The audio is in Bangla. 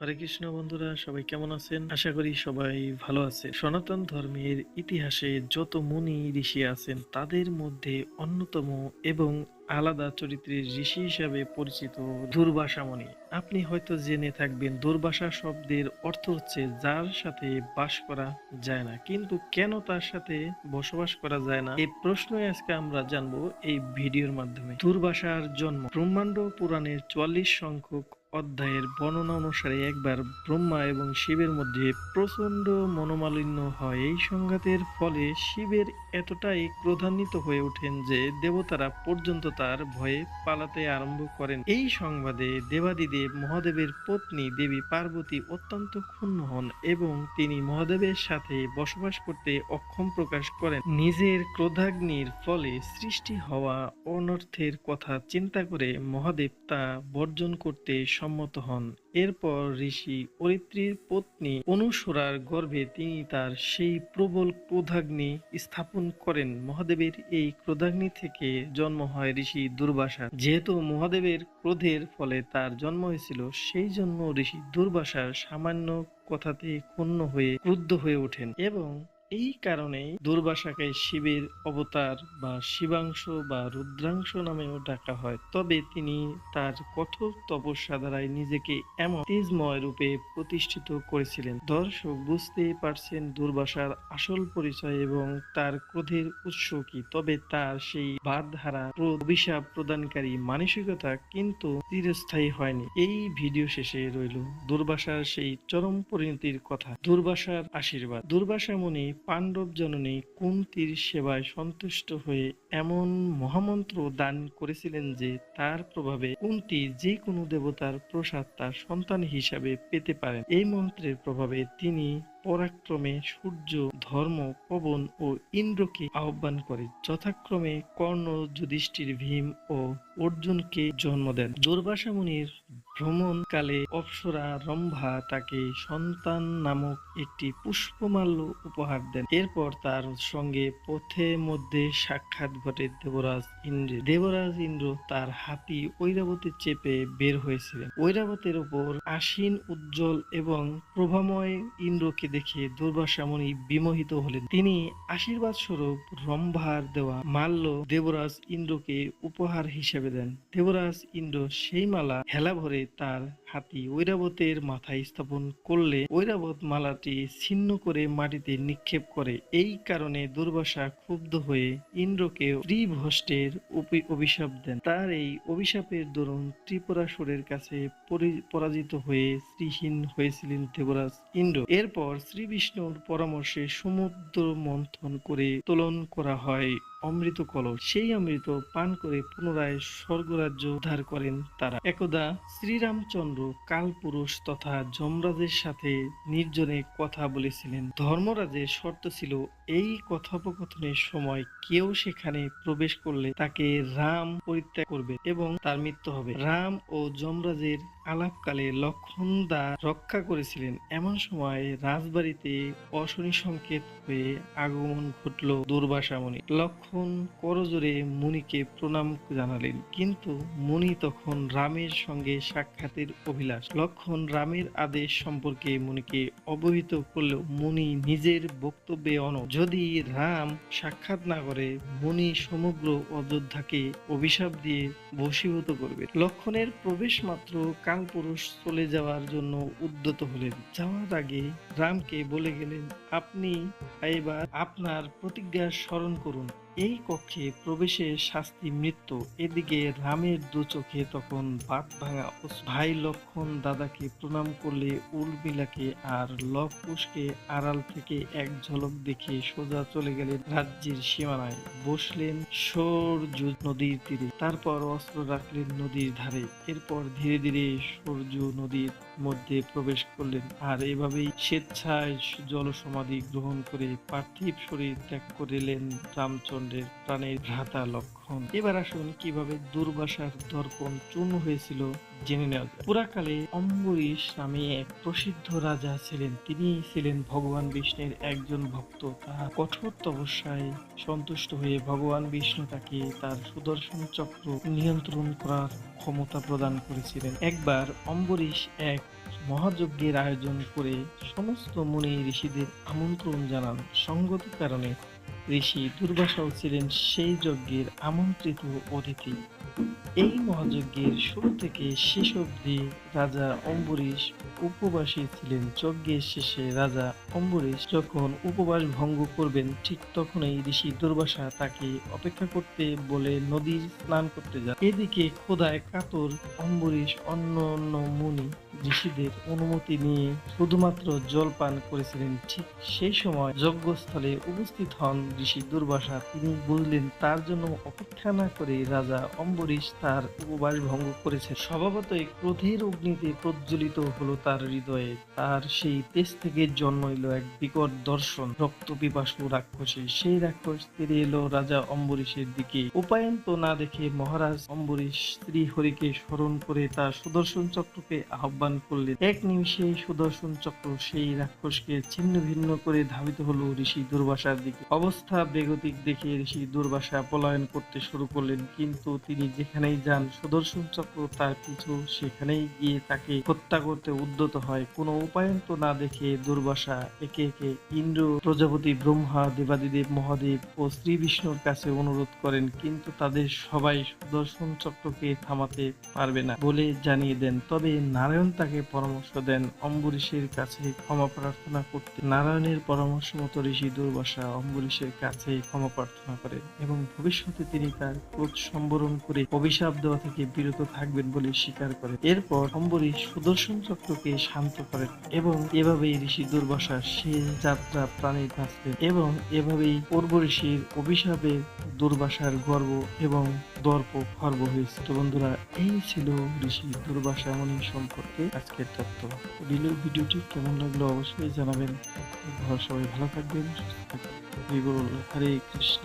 হরে কৃষ্ণ বন্ধুরা, সবাই কেমন আছেন? আশা করি সবাই ভালো আছে সনাতন ধর্মের ইতিহাসে যত মুনি ঋষি আছেন, তাদের মধ্যে অন্যতম এবং আলাদা চরিত্রের ঋষি হিসাবে পরিচিত দুর্বাসা মুনি। আপনি হয়তো জেনে থাকবেন, দুর্বাসা শব্দের অর্থ হচ্ছে যার সাথে বাস করা যায় না। কিন্তু কেন তার সাথে বসবাস করা যায় না? এই প্রশ্নই আজকে আমরা জানব এই ভিডিওর মাধ্যমে। দুর্বাসার জন্ম ব্রহ্মাণ্ড পুরাণের চুয়াল্লিশ সংখ্যক অধ্যায়ের বর্ণনা অনুসারে একবার ব্রহ্মা এবং শিবের মধ্যে প্রচণ্ড মনোমালিন্য হয়। এই সংঘাতের ফলে শিবের এতটাই ক্রোধান্বিত হয়ে ওঠেন যে দেবতারা পর্যন্ত তার ভয়ে পালাতে আরম্ভ করেন। এই সংবাদে দেবাদিদেব মহাদেবের পত্নী দেবী পার্বতী অত্যন্ত ক্ষুণ্ণ হন এবং তিনি মহাদেবের সাথে বসবাস করতে অক্ষম প্রকাশ করেন। নিজের ক্রোধাগ্নির ফলে সৃষ্টি হওয়া অনর্থের কথা চিন্তা করে মহাদেব তা বর্জন করতে সম্মত হন। এরপর ঋষি অরিত্রীর পত্নী অনুসরার গর্ভে তিনি তার সেই প্রবল ক্রোধাগ্নি স্থাপন করেন। মহাদেবের এই ক্রোধাগ্নি থেকে জন্ম হয় ঋষি দুর্বাসা। যেহেতু মহাদেবের ক্রোধের ফলে তার জন্ম হয়েছিল, সেই জন্য ঋষি দুর্বাসার সামান্য কথাতে ক্ষুণ্ণ হয়ে ক্রুদ্ধ হয়ে ওঠেন এবং এই কারণেই দুর্বাসাকে শিবের অবতার বা শিবাংশ বা রুদ্রাংশ নামেও ডাকা হয়। তবে তিনি তার কঠোর তপস্যা দ্বারাই নিজেকে এমন তেজময় রূপে প্রতিষ্ঠিত করেছিলেন। দর্শক বুঝতেই পারছেন দুর্বাসার আসল পরিচয় এবং তার ক্রোধের উৎস কি। তবে তার সেই বাদধারা ক্রোধ, অভিশাপ প্রদানকারী মানসিকতা কিন্তু চিরস্থায়ী হয়নি। এই ভিডিও শেষে রইল দুর্বাসার সেই চরম পরিণতির কথা। দুর্বাসার আশীর্বাদ। দুর্বাসা মুনি পাণ্ডব জননী কুন্তির সেবায় সন্তুষ্ট হয়ে এমন মহামন্ত্র দান করেছিলেন যে তার প্রভাবে কুন্তি যে কোনো দেবতার প্রসাদ তার সন্তান হিসাবে পেতে পারেন। এই মন্ত্রের প্রভাবে তিনি পরাক্রমে সূর্য, ধর্ম, পবন ও ইন্দ্রকে আহ্বান করে যথাক্রমে কর্ণ যুধিষ্ঠির ভীম ও অর্জুনকে জন্ম দেন। দুর্বাসা মুনির ভ্রমণকালে অপ্সরা রম্ভা তাকে সন্তান নামক একটি পুষ্পমাল্য উপহার দেন। এরপর তার সঙ্গে পথে মধ্যে সাক্ষাৎ ঘটে দেবরাজ ইন্দ্রের দেবরাজ ইন্দ্র তার হাতি ঐরাবতী চেপে বের হয়েছিলেন। ঐরাবতের উপর আসীন, উজ্জ্বল এবং প্রভাময় ইন্দ্রকে দেখে দুর্বাসা মুনি বিমোহিত হলেন। তিনি আশীর্বাদ স্বরূপ রম্ভার দেওয়া মাল্য দেবরাজ ইন্দ্রকে উপহার হিসেবে দেন। দেবরাজ ইন্দ্র সেই মালা হেলা ভরে তার হাতি ঐরাবতের মাথায় স্থাপন করলে ঐরাবত মালাটি ছিন্ন করে মাটিতে নিক্ষেপ করে। এই কারণে দুর্বাসা ক্ষুব্ধ হয়ে ইন্দ্রকে ত্রিভষ্টের অভিশাপ দেন। তার এই অভিশাপের দরুন ত্রিপুরাসুরের কাছে পরাজিত হয়ে শ্রীহীন হয়েছিলেন দেবরাজ ইন্দ্র। এরপর শ্রী বিষ্ণুর পরামর্শে সমুদ্র মন্থন করে তোলন করা হয় অমৃত কলস। সেই অমৃত পান করে পুনরায় স্বর্গরাজ্য উদ্ধার করেন তারা। একদা শ্রীরামচন্দ্র কালপুরুষ তথা যমরাজের সাথে নির্জনে কথা বলেছিলেন। ধর্মরাজের শর্ত ছিল এই কথোপকথনের সময় কেউ সেখানে প্রবেশ করলে তাকে রাম পরিত্যাগ করবে এবং তার মৃত্যু হবে। রাম ও যমরাজের আলাপকালে লক্ষণ দা রক্ষা করেছিলেন। এমন সময় রাজবাড়িতে অশনি সংকেত হয়ে আগমন ঘটল দুর্বাসা মুনি লক্ষণ করজোরে মুনিকে প্রণাম জানালেন। কিন্তু মুনি তখন রামের সঙ্গে সাক্ষাতের অভিলাষ। লক্ষণ রামের আদেশ সম্পর্কে মুনিকে অবহিত করলেও মুনি নিজের বক্তব্যে অন যদি রাম সাক্ষাৎ না করে, মুনি সমগ্র অযোধ্যাকে অভিশাপ দিয়ে বশীভূত করবে। লক্ষণের প্রবেশ মাত্র কালপুরুষ চলে যাওয়ার জন্য উদ্যত হলেন। যাওয়ার আগে রামকে বলে গেলেন, আপনি এবার আপনার প্রতিজ্ঞা স্মরণ করুন। এই কক্ষে প্রবেশের শাস্তি মৃত্যু। এদিকে রামের দু চোখে তখন বাত ভাঙা ভাই লক্ষণ দাদাকে প্রণাম করলে উর্মিলাকে আর লবকুশকে আড়াল থেকে এক ঝলক দেখে সোজা চলে গেলেন রাজ্যের সীমানায়। বসলেন সূর্য নদীর তীরে, তারপর অস্ত্র রাখলেন নদীর ধারে। এরপর ধীরে ধীরে সূর্য নদীর মধ্যে প্রবেশ করলেন আর এভাবেই স্বেচ্ছায় জল সমাধি গ্রহণ করে পার্থিব শরীর ত্যাগ করিলেন রামচন্দ্রের প্রাণের ভ্রাতা লক্ষণ। এবার আসুন কীভাবে দুর্বাসার দর্পণ চূর্ণ হয়েছিল জেনে নেওয়া যায় পুরাকালে অম্বরীশ নামে এক প্রসিদ্ধ রাজা ছিলেন। তিনি ছিলেন ভগবান বিষ্ণুর একজন ভক্ত। তার কঠোর তপস্যায় সন্তুষ্ট হয়ে ভগবান বিষ্ণু তাকে তার সুদর্শন চক্র নিয়ন্ত্রণ করার ক্ষমতা প্রদান করেছিলেন। একবার অম্বরীশ এক মহাযজ্ঞের আয়োজন করে সমস্ত মুনি ঋষিদের আমন্ত্রণ জানান। সঙ্গত কারণে ঋষি দুর্বাসাও ছিলেন সেই যজ্ঞের আমন্ত্রিত অতিথি। এই মহাযজ্ঞের শুরু থেকে শেষ অবধি রাজা অম্বরীশ উপবাসী ছিলেন। যজ্ঞের শেষে রাজা অম্বরীশ যখন উপবাস ভঙ্গ করবেন, ঠিক তখনই ঋষি দুর্বাসা তাকে অপেক্ষা করতে বলে নদীর স্নান করতে যান। এদিকে খোদায় কাতর অম্বরীশ অন্য অন্য মুনি ঋষিদের অনুমতি নিয়ে শুধুমাত্র জল পান করেছিলেন। ঠিক সেই সময় যজ্ঞস্থলে উপস্থিত হন ঋষি দুর্বাসা। তিনি বুঝলেন তার জন্য অপেক্ষা না করে রাজা অম্বরীশ তার উপবাস ভঙ্গ করেছে স্বভাবতই ক্রোধের অগ্নিতে প্রজ্বলিত হলো তার হৃদয়ে। তার সেই তেজ থেকে জন্ম এলো এক বিকট দর্শন। রক্ত পিপাসু রাক্ষসী। সেই রাক্ষস ফিরে এলো রাজা অম্বরীশের দিকে। উপায়ন্ত না দেখে মহারাজ অম্বরীশ শ্রী হরিকে স্মরণ করে তার সুদর্শন চক্রকে আহ্বান করলেন এক নিমিষে সুদর্শন চক্র সেই রাক্ষসকে ছিন্ন ভিন্ন করে ধাবিত হলো ঋষি দুর্বাসার দিকে। অবস্থা বেগতিক দেখে ঋষি দুর্বাসা পলায়ন করতে শুরু করলেন, কিন্তু তিনি যেখানেই যান, সুদর্শন চক্র তার পিছু সেখানেই গিয়ে তাকে হত্যা করতে উদ্যত হয়। কোনো উপায়ন্ত না দেখে দুর্বাসা একে একে ইন্দ্র, প্রজাপতি, ব্রহ্মা, দেবাদিদেব, মহাদেব ও শ্রী বিষ্ণুর কাছে অনুরোধ করেন, কিন্তু তাদের সবাই সুদর্শন চক্রকে থামাতে পারবে না বলে জানিয়ে দেন। তবে নারায়ণ তাকে পরামর্শ দেন। অম্বরীশের কাছে ক্ষমা প্রার্থনা করতে নারায়ণের পরামর্শ মতো ঋষি দুর্বাসা অম্বরীশের কাছে ক্ষমা প্রার্থনা করেন এবং ভবিষ্যতে তিনি তার ক্রোধ সম্বরণ করে অভিশাপ দেওয়া থেকে বিরত থাকবেন বলে স্বীকার করেন। এরপর অম্বরীশ সুদর্শন চক্রকে শান্ত করেন এবং এভাবেই ঋষি দুর্বাসা সে যাত্রা প্রাণী বাঁচলেন এবং এভাবেই পূর্ব ঋষির অভিশাপে দুর্বাসার গর্ব এবং দর্প খর্ব হয়েছে। তো বন্ধুরা, এই ছিল ঋষি দুর্বাসা মনি সম্পর্কে আজকের তথ্য। ভিডিও ভিডিওটি কেমন লাগল অবশ্যই জানাবেন। সবাই ভালো থাকবেন থাকবেন। হরে কৃষ্ণ।